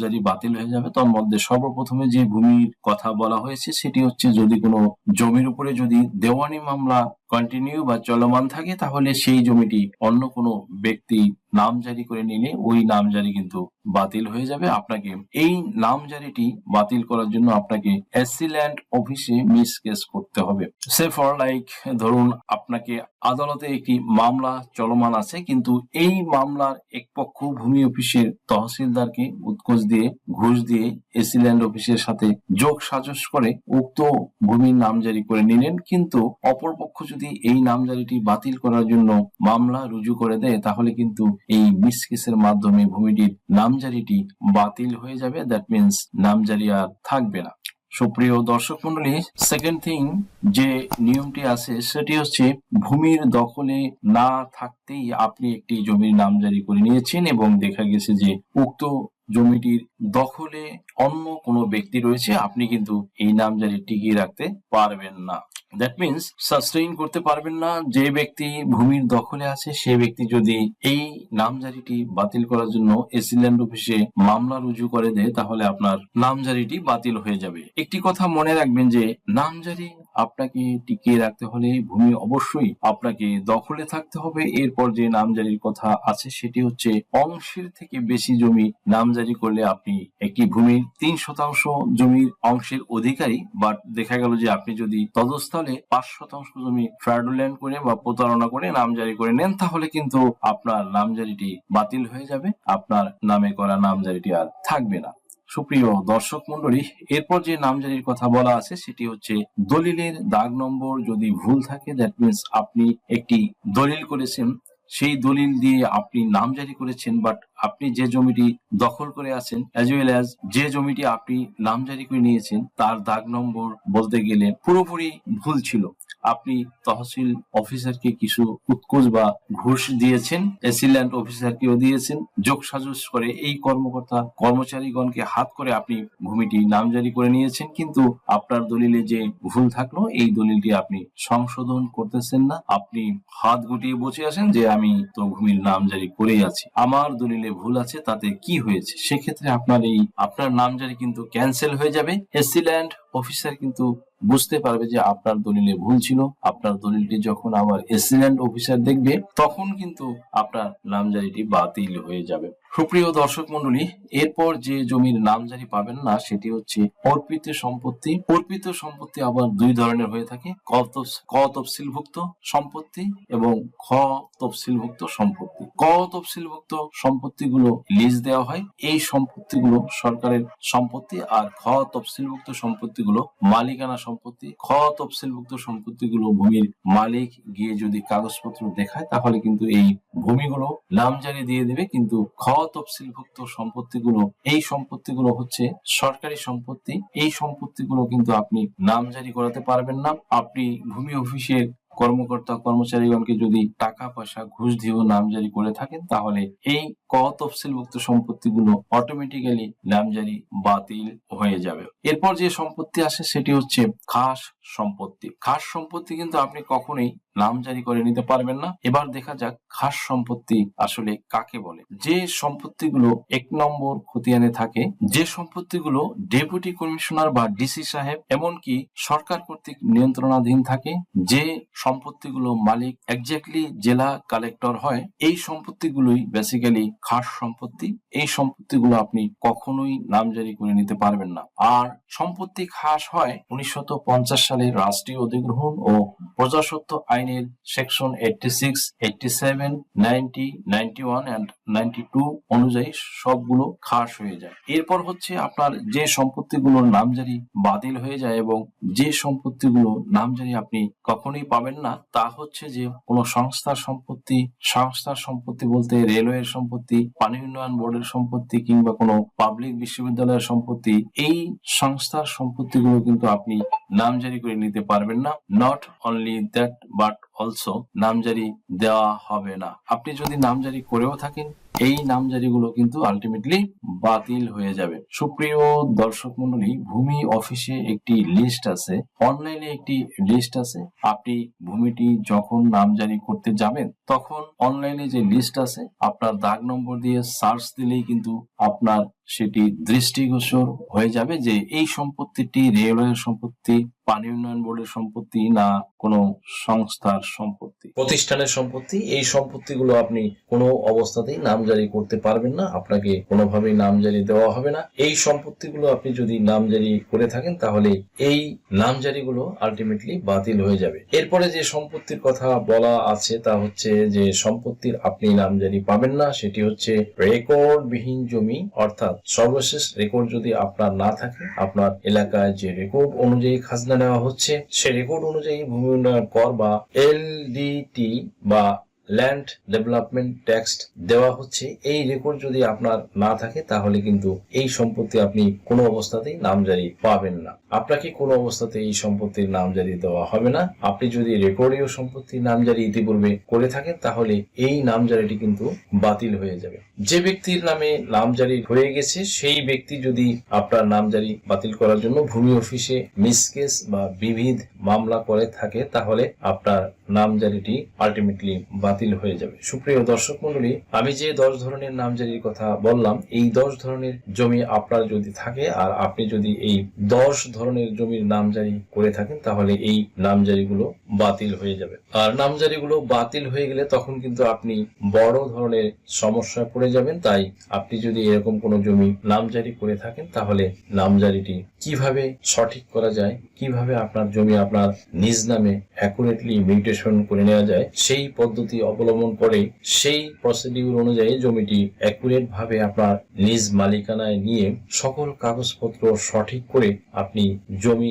নামজারি বাতিল হয়ে যাবে, তার মধ্যে সর্বপ্রথমে যে ভূমির কথা বলা হয়েছে, সেটি হচ্ছে যদি কোনো জমির উপরে যদি দেওয়ানি মামলা কন্টিনিউ বা চলমান থাকে, তাহলে সেই জমিটি অন্য কোনো ব্যক্তি নাম জারি করে নিলে ওই নাম জারি কিন্তু বাতিল হয়ে যাবে। আপনাকে এই নাম জারিটি বাতিল করার জন্য আপনাকে এসসি ল্যান্ড অফিসে মিস কেস করতে হবে। সে ফর লাইক ধরুন আপনাকে আদালতে একটি মামলা চলমান আছে, কিন্তু এই মামলার এক পক্ষ ভূমি অফিসের তহসিলদারকে উৎকোচ দিয়ে, ঘুষ দিয়ে এসি ল্যান্ড অফিসের সাথে যোগ সাজস করে উক্ত ভূমির নাম জারি করে নিলেন, কিন্তু অপরপক্ষ যদি এই নামজারিটি বাতিল করার জন্য মামলা রুজু করে দেয়, তাহলে কিন্তু এই মিস কেসের মাধ্যমে ভূমিটির নামজারিটি বাতিল হয়ে যাবে। দ্যাট মিনস নামজারি আর থাকবে না। সুপ্রিয় দর্শক মন্ডলী সেকেন্ড থিং যে নিয়মটি আছে, সেটি হচ্ছে ভূমির দখলে না থাকতেই আপনি একটি জমির নামজারি করে নিয়েছেন এবং দেখা গেছে যে উক্ত জমিটির দখলে অন্য কোনো ব্যক্তি রয়েছে, আপনি কিন্তু এই নামজারি টিকিয়ে রাখতে পারবেন না। দ্যাট মিনস সাস্টেইন করতে পারবেন না, যে ব্যক্তি ভূমির দখলে আছে, সে ব্যক্তি যদি এই নামজারিটি বাতিল করার জন্য এসিল্যান্ড অফিসে মামলা রুজু করে দেয়, তাহলে আপনার নামজারিটি বাতিল হয়ে যাবে। একটি কথা মনে রাখবেন যে, নামজারি আপনাকে টিকিয়ে রাখতে হলে ভূমি অবশ্যই আপনাকে দখলে থাকতে হবে। এরপর যে নামজারির কথা আছে সেটি হচ্ছে অংশের থেকে বেশি জমি নামজারি করলে আপনি একটি ভূমির তিন শতাংশ জমির অংশের অধিকারী। বাট দেখা গেল যে আপনি যদি তদস্থলে পাঁচ শতাংশ জমি ফ্র্যাডুল্যান্ড করে বা প্রতারণা করে নামজারি করে নেন, তাহলে কিন্তু আপনার নামজারিটি বাতিল হয়ে যাবে। আপনার নামে করা নামজারিটি আর থাকবে না। সুপ্রিয় দর্শক মন্ডলী এরপর যে নামজারির কথা বলা আছে, সেটি হচ্ছে দলিলের দাগ নম্বর যদি ভুল থাকে দ্যাট মিনস আপনি একটি দলিল করেছেন, সেই দলিল দিয়ে আপনি নাম জারি করেছেন বাট আপনি যে জমিটি দখল করে আছেন অ্যাজ ওয়েল অ্যাজ যে জমিটি আপনি নাম জারি করে নিয়েছেন, তার দাগ নম্বর বলতে গেলে পুরোপুরি ভুল ছিল। আপনি তহসিল অফিসারকে কিছু উৎকোচ বা ঘুষ দিয়েছেন এসিল্যান্ড অফিসারকেও দিয়েছেন যোগ সাজস করে এই কর্মকর্তা কর্মচারীগণকে হাত করে আপনি ভূমিটি নামজারি করে নিয়েছেন, কিন্তু আপনার দলিলে যে ভুল থাকল, এই দলিলটি আপনি সংশোধন করতেছেন না। আপনি হাত গুটিয়ে বসে আছেন যে আমি তো ভূমির নামজারি করেই আছি। আমার দলিলে ভুল আছে, তাতে কি হয়েছে? সেক্ষেত্রে আপনার এই, আপনার নামজারি কিন্তু ক্যান্সেল হয়ে যাবে। এসিল্যান্ড অফিসার কিন্তু বুঝতে পারবে যে আপনার দলিলে ভুল ছিল। আপনার দলিলটি যখন আমার এসিডেন্ট অফিসার দেখবে, তখন কিন্তু আপনার নামজারিটি বাতিল হয়ে যাবে। সুপ্রিয় দর্শক মন্ডলী, এরপর যে জমির নাম নামজারি পাবেন না, সেটি হচ্ছে অর্পিত সম্পত্তি। অর্পিত সম্পত্তি আবার দুই ধরনের হয়ে থাকে ক তফসিলভুক্ত সম্পত্তি এবং খ তফসিলভুক্ত সম্পত্তি। ক তফসিলভুক্ত সম্পত্তিগুলো লিজ দেওয়া হয়। এই সম্পত্তিগুলো সরকারের সম্পত্তি আর খ তফসিলভুক্ত সম্পত্তিগুলো মালিকানা সম্পত্তি। খ তফসিলভুক্ত সম্পত্তিগুলো ভূমির মালিক গিয়ে যদি কাগজপত্র দেখায়, তাহলে কিন্তু এই ভূমিগুলো নামজারি দিয়ে দেবে, কিন্তু খ তফসিলভুক্ত সম্পত্তিগুলো, এই সম্পত্তিগুলো হচ্ছে সরকারি সম্পত্তি, এই সম্পত্তিগুলো কিন্তু আপনি নামজারি করাতে পারবেন না। আপনি ভূমি অফিসের কর্মকর্তা, কর্মচারীগণকে যদি টাকা পয়সা, ঘুষ দিয়েও নামজারি করে থাকেন, তাহলে এই ক তফসিলভুক্ত সম্পত্তিগুলো অটোমেটিক্যালি নামজারি বাতিল হয়ে যাবে। এরপর যে সম্পত্তি আসে, সেটি হচ্ছে খাস সম্পত্তি। খাস সম্পত্তি কিন্তু আপনি কখনোই নাম জারি করে নিতে পারবেন না। এবার দেখা যাক খাস সম্পত্তি আসলে কাকে বলে। যে সম্পত্তিগুলো এক নম্বর খতিয়ানে থাকে, যে সম্পত্তিগুলো ডেপুটি কমিশনার বা ডিসি সাহেব এমনকি সরকার কর্তৃক নিয়ন্ত্রণাধীন থাকে, যে সম্পত্তিগুলো মালিক এক্স্যাক্টলি জেলা কালেক্টর হয়, এই সম্পত্তিগুলোই বেসিক্যালি খাস সম্পত্তি। এই সম্পত্তিগুলো আপনি কখনোই নামজারি করে নিতে পারবেন না। আর সম্পত্তি খাস হয় উনিশশো পঞ্চাশ সালের রাষ্ট্রীয় অধিগ্রহণ ও প্রজাস্বত্ব আইনের section eighty six eighty seven ninety ninety one and ninety two অনুযায়ী সবগুলো খাস হয়ে যায়। এরপর হচ্ছে আপনার যে সম্পত্তিগুলোর নামজারি বাতিল হয়ে যায় এবং যে সম্পত্তিগুলো নামজারি আপনি কখনোই পাবেন না, তা হচ্ছে যে কোনো সংস্থার সম্পত্তি সংস্থার সম্পত্তি বলতে রেলওয়ের সম্পত্তি, পানি উন্নয়ন বোর্ডের সম্পত্তি কিংবা কোনো পাবলিক বিশ্ববিদ্যালয়ের সম্পত্তি, এই সংস্থার সম্পত্তিগুলো কিন্তু আপনি নামজারি করে নিতে পারবেন না। Not only that but also নামজারি দেওয়া হবে না। আপনি যদি নামজারি করেও থাকেন এই নামজারিগুলো কিন্তু আলটিমেটলি বাতিল হয়ে যাবে। সুপ্রিয় দর্শক মন্ডলী ভূমি অফিসে একটি লিস্ট আছে। অনলাইনে একটি লিস্ট আছে। আপনি ভূমিটি যখন নামজারি করতে যাবেন, তখন অনলাইনে যে লিস্ট আছে, আপনার দাগ নম্বর দিয়ে সার্চ দিলেই কিন্তু আপনার সেটি দৃষ্টিগোচর হয়ে যাবে যে এই সম্পত্তিটি রেলওয়ের সম্পত্তি, পানি উন্নয়ন বোর্ডের সম্পত্তি না কোনো সংস্থার সম্পত্তি। প্রতিষ্ঠানের সম্পত্তি, এই সম্পত্তিগুলো আপনি কোনো অবস্থাতেই নামজারি করতে পারবেন না, আপনাকে কোনোভাবেই নামজারি দেওয়া হবে না। এই সম্পত্তিগুলো আপনি যদি নামজারি করে থাকেন, তাহলে এই নাম নামজারিগুলো আলটিমেটলি বাতিল হয়ে যাবে। এরপরে যে সম্পত্তির কথা বলা আছে, তা হচ্ছে যে সম্পত্তির আপনি নামজারি পাবেন না, সেটি হচ্ছে রেকর্ডবিহীন জমি, অর্থাৎ সর্বশেষ রেকর্ড যদি আপনার না থাকে, আপনার এলাকায় যে রেকর্ড অনুযায়ী খাজনা নেওয়া হচ্ছে, সে রেকর্ড অনুযায়ী ভূমি উন্নয়ন কর বা এলডিটি বা ল্যান্ড ডেভেলপমেন্ট ট্যাক্স দেওয়া হচ্ছে। এই রেকর্ড যদি আপনার না থাকে, তাহলে কিন্তু এই সম্পত্তি আপনি কোনো অবস্থাতেই নামজারি পাবেন না। আপনাকে কোনো অবস্থাতে এই সম্পত্তির নামজারি দেওয়া হবে না। আপনি যদি রেকর্ডীয় সম্পত্তির নামজারি ইতিপূর্বে করে থাকেন, তাহলে এই নামজারিটি কিন্তু বাতিল হয়ে যাবে। যে ব্যক্তির নামে নামজারি হয়ে গেছে, সেই ব্যক্তি যদি আপনার নামজারি বাতিল করার জন্য ভূমি অফিসে মিসকেস বা বিবিধ মামলা করে থাকে, তাহলে আপনার নামজারিটি আলটিমেটলি বাতিল হয়ে যাবে। সুপ্রিয় দর্শক মন্ডলী আমি যে দশ ধরনের নামজারির কথা বললাম, এই দশ ধরনের জমি আপনার যদি থাকে, আর আপনি যদি এই দশ ধরনের জমির নামজারি করে থাকেন, তাহলে এই নামজারিগুলো বাতিল হয়ে যাবে। আর নামজারিগুলো বাতিল হয়ে গেলে তখন কিন্তু আপনি বড় ধরনের সমস্যায় পড়ে যাবেন। তাই আপনি যদি এরকম কোনো জমি নামজারি করে থাকেন, তাহলে নামজারিটি কীভাবে সঠিক করা যায়, কীভাবে আপনার জমি আপনার নিজ নামে অ্যাকুরেটলি মিউটেশন করে নেওয়া যায়, সেই পদ্ধতি অবলম্বন করে সেই প্রসিডিউর অনুযায়ী জমিটি অ্যাকুরেট ভাবে আপনার নিজ মালিকানায় নিয়ে সকল কাগজপত্র সঠিক করে আপনি জমি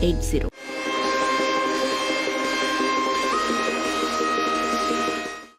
eight zero